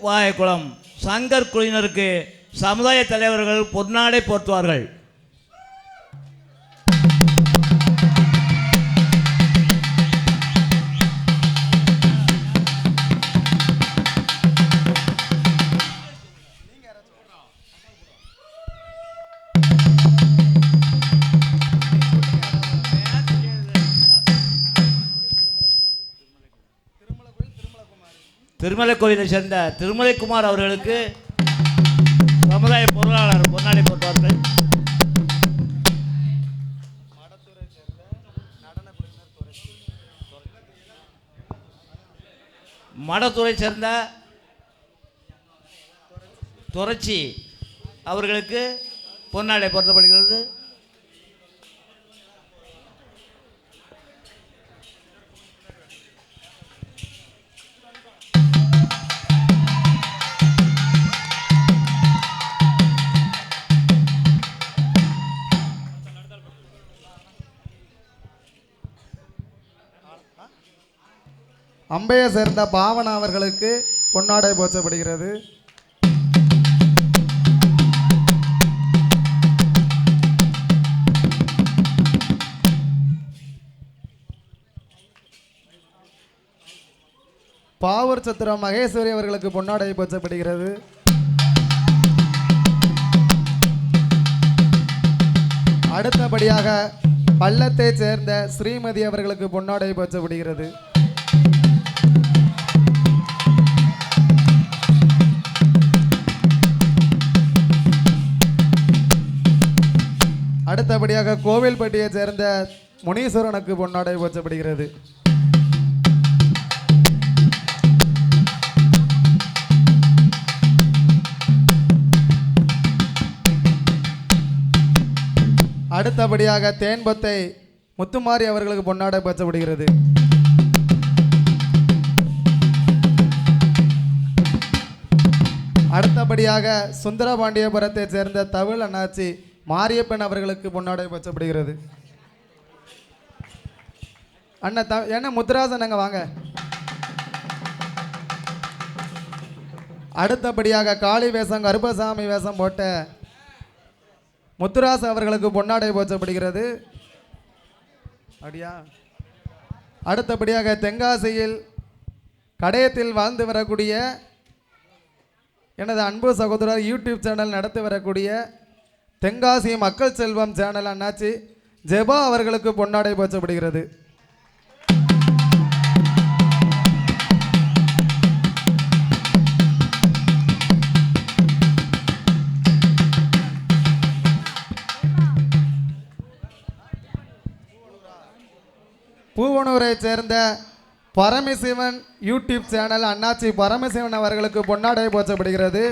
வாயக்குளம் சங்கர் குழுவினருக்கு சமுதாய தலைவர்கள் பொன்னாடை போர்த்துவார்கள் திருமலை கோயிலை சேர்ந்த திருமலைக்குமார் அவர்களுக்கு சமுதாய பொருளாளர் பொன்னாடை போட்டார்கள் மடத்துறை சேர்ந்த துறைச்சி அவர்களுக்கு பொன்னாடை பொருத்தப்படுகிறது அம்பையை சேர்ந்த பாவனா அவர்களுக்கு பொன்னாடை போச்சப்படுகிறது பாவூர் சத்திரம் மகேஸ்வரி அவர்களுக்கு பொன்னாடை போச்சப்படுகிறது அடுத்தபடியாக பள்ளத்தைச் சேர்ந்த ஸ்ரீமதி அவர்களுக்கு பொன்னாடை போச்சப்படுகிறது அடுத்தபடியாக கோவில்பட்டியை சேர்ந்த முனீஸ்வரனுக்கு பொன்னாடை போச்சப்படுகிறது அடுத்தபடியாக தேன்பத்தை முத்துமாரி அவர்களுக்கு பொன்னாடை போச்சப்படுகிறது அடுத்தபடியாக சுந்தரபாண்டியபுரத்தை சேர்ந்த தமிழ் அண்ணாச்சி மாரியப்பன் அவர்களுக்கு பொன்னாடை பச்சப்படுகிறது. அண்ணன் த என்ன முத்துராசனங்க வாங்க. அடுத்தபடியாக காளி வேஷம் கருப்பசாமி வேஷம் போட்ட முத்துராசு அவர்களுக்கு பொன்னாடை போச்சப்படுகிறது அப்படியா அடுத்தபடியாக தென்காசியில் கடையத்தில் வாழ்ந்து வரக்கூடிய எனது அன்பு சகோதரர் யூடியூப் சேனல் நடத்தி வரக்கூடிய தென்காசி மக்கள் செல்வம் சேனல் அண்ணாச்சி. ஜெபா அவர்களுக்கு பொன்னாடை போச்சப்படுகிறது பூவனூரை சேர்ந்த பரமசிவன் யூடியூப் சேனல் அண்ணாச்சி பரமசிவன் அவர்களுக்கு பொன்னாடை போச்சப்படுகிறது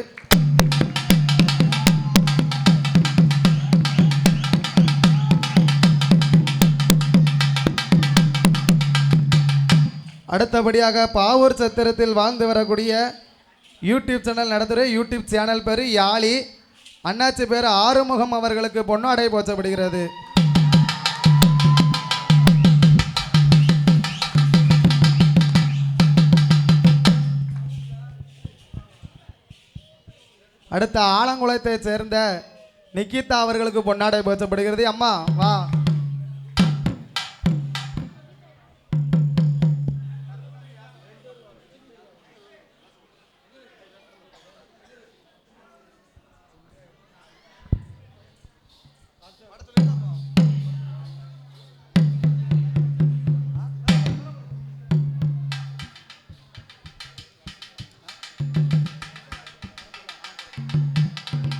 அடுத்தபடியாக பாவூர் சத்திரத்தில் வாழ்ந்து வரக்கூடிய யூடியூப் சேனல் நடத்துகிற யூடியூப் சேனல் பேர் யாழி. அண்ணாச்சி பேர் ஆறுமுகம் அவர்களுக்கு பொன்னாடை போச்சப்படுகிறது அடுத்த ஆலங்குளத்தை சேர்ந்த நிக்கிதா அவர்களுக்கு பொன்னாடை போச்சப்படுகிறது அம்மா வா. Bartolina.